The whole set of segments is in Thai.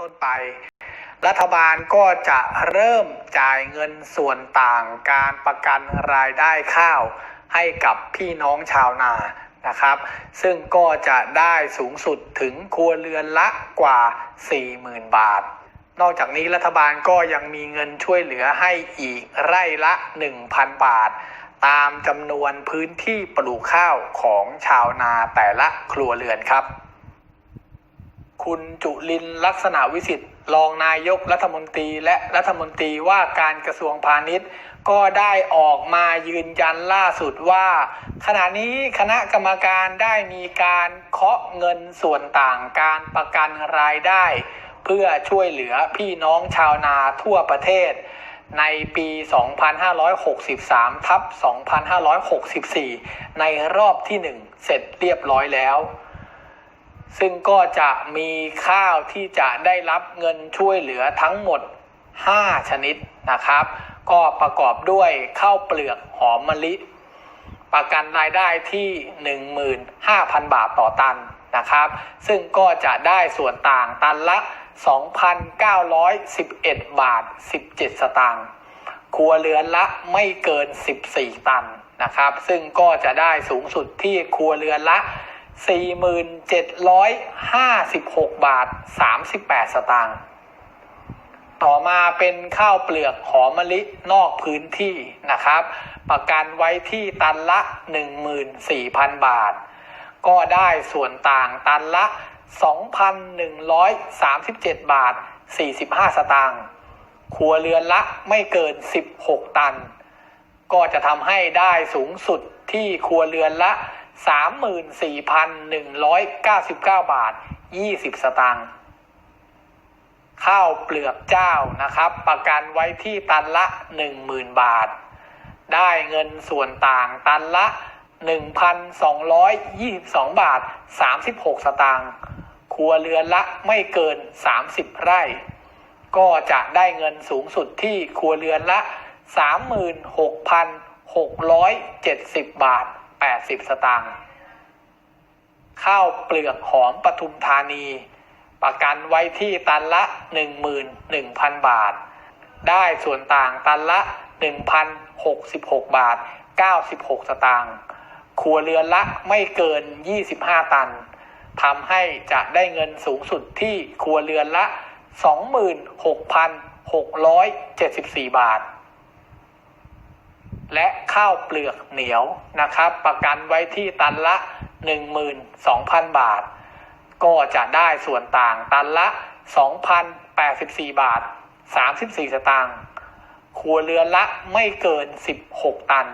ต้นไป รัฐบาลก็จะเริ่มจ่ายเงินส่วนต่างการประกันรายได้ข้าวให้กับพี่น้องชาวนานะครับ ซึ่งก็จะได้สูงสุดถึงครัวเรือนละกว่า 40,000 บาท นอกจากนี้รัฐบาลก็ยังมีเงินช่วยเหลือให้อีกไร่ละ 1,000 บาท ตามจำนวนพื้นที่ปลูกข้าวของชาวนาแต่ละครัวเรือนครับ คุณจุลินลักษณะวิสิทธิ์รองนายกรัฐมนตรีและรัฐมนตรีว่าการกระทรวงพาณิชย์ ก็ได้ออกมายืนยันล่าสุดว่า ขณะนี้คณะกรรมการได้มีการเคาะเงินส่วนต่างการประกันรายได้ เพื่อช่วยเหลือพี่น้องชาวนาทั่วประเทศ ในปี 2563 ทับ 2564 ในรอบที่ 1 เสร็จเรียบร้อยแล้ว ซึ่งก็จะมีข้าวที่จะได้รับเงินช่วยเหลือทั้งหมด 5 ชนิดนะครับ ก็ประกอบด้วยข้าวเปลือกหอมมะลิ ประกันรายได้ที่ 15,000 บาทต่อตันนะครับ ซึ่งก็จะได้ส่วนต่างตันละ 2,911 บาท 17 สตางค์ครัวเรือนละไม่เกิน 14 ตันนะครับ ซึ่งก็จะได้สูงสุดที่ครัวเรือนละ 4756 บาท 38 สตางค์ ต่อมาเป็นข้าวเปลือกหอมมะลินอกพื้นที่นะครับ ประกันไว้ที่ตันละ 14,000 บาท ก็ได้ส่วนต่างตันละ 2,137 บาท 45 สตางค์ครัวเรือนละไม่เกิน 16 ตัน ก็จะทำให้ได้สูงสุดที่ครัวเรือนละ 34,199 บาท 20 สตางค์ข้าวเปลือกเจ้านะครับ ประกันไว้ที่ตันละ 10,000 บาท ได้เงินส่วนต่างตันละ 1,222 บาท 36 สตางค์ครัวเรือนละไม่เกิน 30 ไร่ ก็จะได้เงินสูงสุดที่ครัวเรือนละ 36,670 บาท 80 สตางค์ข้าวเปลือกหอมปทุมธานี ประกันไว้ที่ตันละ 11,000 บาท ได้ส่วนต่างตันละ 1,066 บาท 96 สตางค์ครัวเรือนละไม่เกิน 25 ตันทำให้จะได้เงินสูงสุดที่ครัวเรือนละ 26,674 บาท และข้าวเปลือกเหนียวนะครับ ประกันไว้ที่ตันละ 12,000 บาท ก็จะได้ส่วนต่างตันละ 2,084 บาท 34 สตางค์ครัวเรือนละไม่เกิน 16 ตัน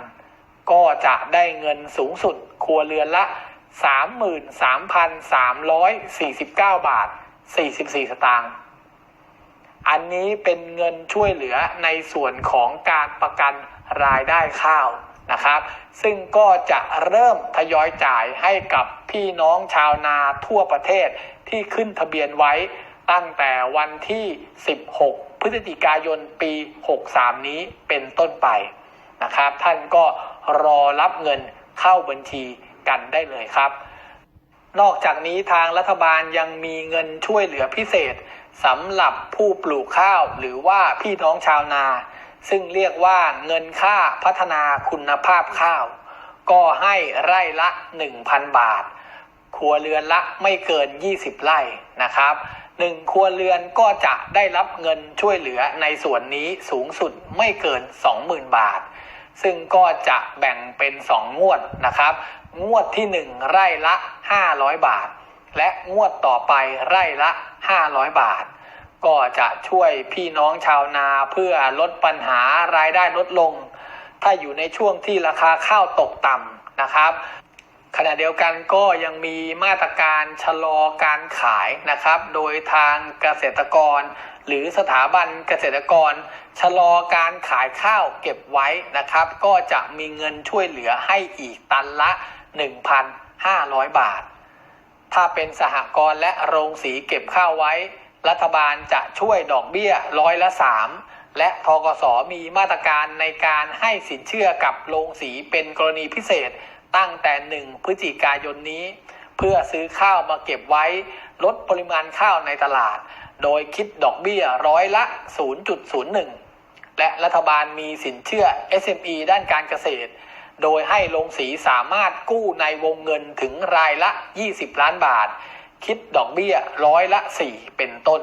ก็จะได้เงินสูงสุดครัวเรือนละ 33,349 บาท 44 สตางค์อันนี้เป็นเงินช่วยเหลือในส่วนของการประกัน รายได้ข้าวนะครับ ซึ่งก็จะเริ่มทยอยจ่ายให้กับพี่น้องชาวนาทั่วประเทศที่ขึ้นทะเบียนไว้ตั้งแต่วันที่ 16 พฤศจิกายนปี 63 นี้เป็นต้นไปนะครับ ท่านก็รอรับเงินเข้าบัญชีกันได้เลยครับ นอกจากนี้ทางรัฐบาลยังมีเงินช่วยเหลือพิเศษสำหรับผู้ปลูกข้าวหรือว่าพี่น้องชาวนา ซึ่งเรียกว่าเงินค่าพัฒนาคุณภาพข้าว ก็ให้ไร่ละ 1,000 บาท ครัวเรือนละไม่เกิน 20 ไร่นะครับหนึ่งครัวเรือนก็จะได้รับเงินช่วยเหลือในส่วนนี้สูงสุดไม่เกิน 20,000 บาท ซึ่งก็จะแบ่งเป็น 2 งวดนะครับ งวดที่ 1 ไร่ละ 500 บาท และงวดต่อไปไร่ละ 500 บาท ก็จะช่วยพี่น้องชาวนาเพื่อลดปัญหารายได้ลดลง ถ้าอยู่ในช่วงที่ราคาข้าวตกต่ำนะครับ ขณะเดียวกันก็ยังมีมาตรการชะลอการขายนะครับ โดยทางเกษตรกร หรือสถาบันเกษตรกร ชะลอการขายข้าวเก็บไว้นะครับ ก็จะมีเงินช่วยเหลือให้อีกตันละ 1,500 บาท ถ้าเป็นสหกรณ์และโรงสีเก็บข้าวไว้ รัฐบาลจะช่วยดอกเบี้ยร้อยละสามและทกสมีมาตรการในการให้สินเชื่อกับโรงสีเป็นกรณีพิเศษตั้งแต่หนึ่งพฤศจิกายนนี้ เพื่อซื้อข้าวมาเก็บไว้ลดปริมาณข้าวในตลาด โดยคิดดอกเบี้ยร้อยละ 0.01 และรัฐบาลมีสินเชื่อ SME ด้านการเกษตร โดยให้โรงสีสามารถกู้ในวงเงินถึงรายละ 20 ล้านบาท คิดดอกเบี้ยร้อยละสี่เป็นต้น